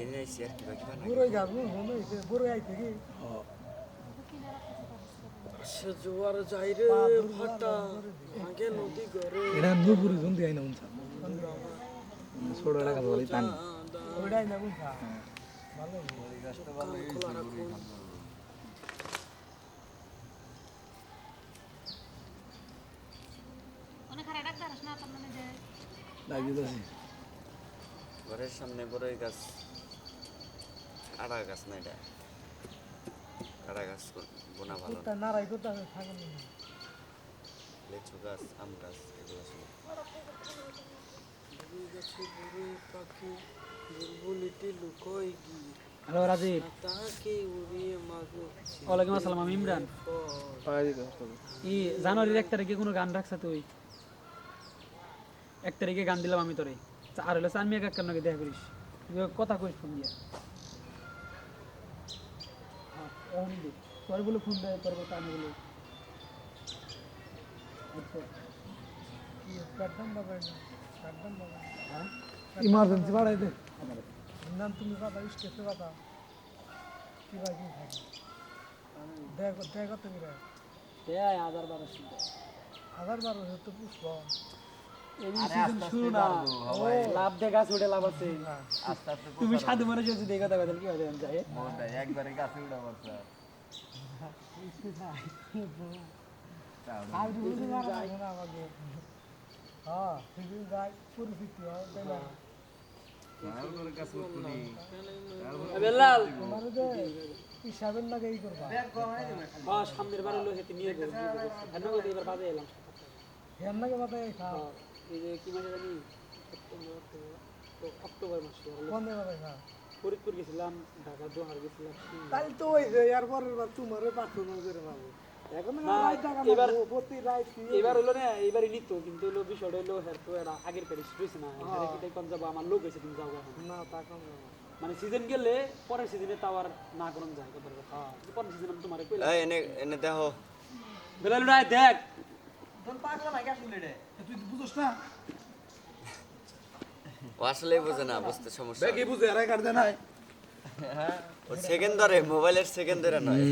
কিনে আইছি আর কিবা কিবা বুড়োই গাছ মনে হয়েছে বুড়োই আইতে কি জোয়ার যাই রে ফাটা আগে নদী গরে এটা নুপুরি জন্দি আইনা উনসা ছোট বলি ওইটাই না ভালো ঘরের সামনে বড়ই গাছ কাড়া গাছ না এটা? কাড়া গাছ বোনা ভালো। থাকেন লেচু গাছ আম গাছ এগুলো পাখি বুলবুলিটি গিয়ে হ্যালো রাজীব। ওয়ালাইকুম আসসালাম আমি ইমরান। ই জানুয়ারির এক তারিখে কোনো গান রাখছ তুই? এক তারিখে গান দিলাম আমি তোরে। আর হলো চান মিয়া কাকার নাকি দেখা করিস? কথা কইস ফোন দিয়া। তোর বলে। ফোন দেয় বাবা হ্যাঁ? ইমার্জেন্সি বাড়াই দে। নাম তুমি কথা স্টেপে কথা কি ভাই? কি থাকে দেখ দেখ রে দেয় হাজার বারোশো হাজার বারো তো season শুরু না। লাভ দেখা ছুটে লাভ আছে। তুমি সাধু মানুষ হচ্ছে দেখে কথা কথা কি হবে যাই? একবারে গাছে আমাকে। হ্যাঁ পরিস্থিতি হয় এই হ্যাঁ সামনের বার হেতে নিয়ে বাজে এলাম। হ্যাঁ, এই যে কি মাসে জানি? অক্টোবর, মাসে হলো। কোন মাথায় খা ফরিদপুর গেছিলাম ঢাকা দোহার গেছিলাম তাই তো ওই যে এর পরের বার তোমার পাঁচশো নয় করে পাবো এবার- প্রতি রাইট এবার হলো না এবারই নিত কিন্তু হলো বিষয়টা হলো হ্যাঁ তো আগের প্যারিস রয়েছে না এটাই কম যাব আমার লোক হয়েছে তুমি যাও না তা কম মানে সিজন গেলে পরের সিজনে তাও আর না করুন যায় কথার কথা। পরের সিজনে তোমার এনে এনে দেখো। বেলাল রায় দেখ। তুই বুঝছ না। ও আসলেই বোঝে না বুঝতে সমস্যা কি বুঝে এরাই কাটতে নাই। ও সেকেন্ড ধরে মোবাইলের সেকেন্ড ধরে নয়।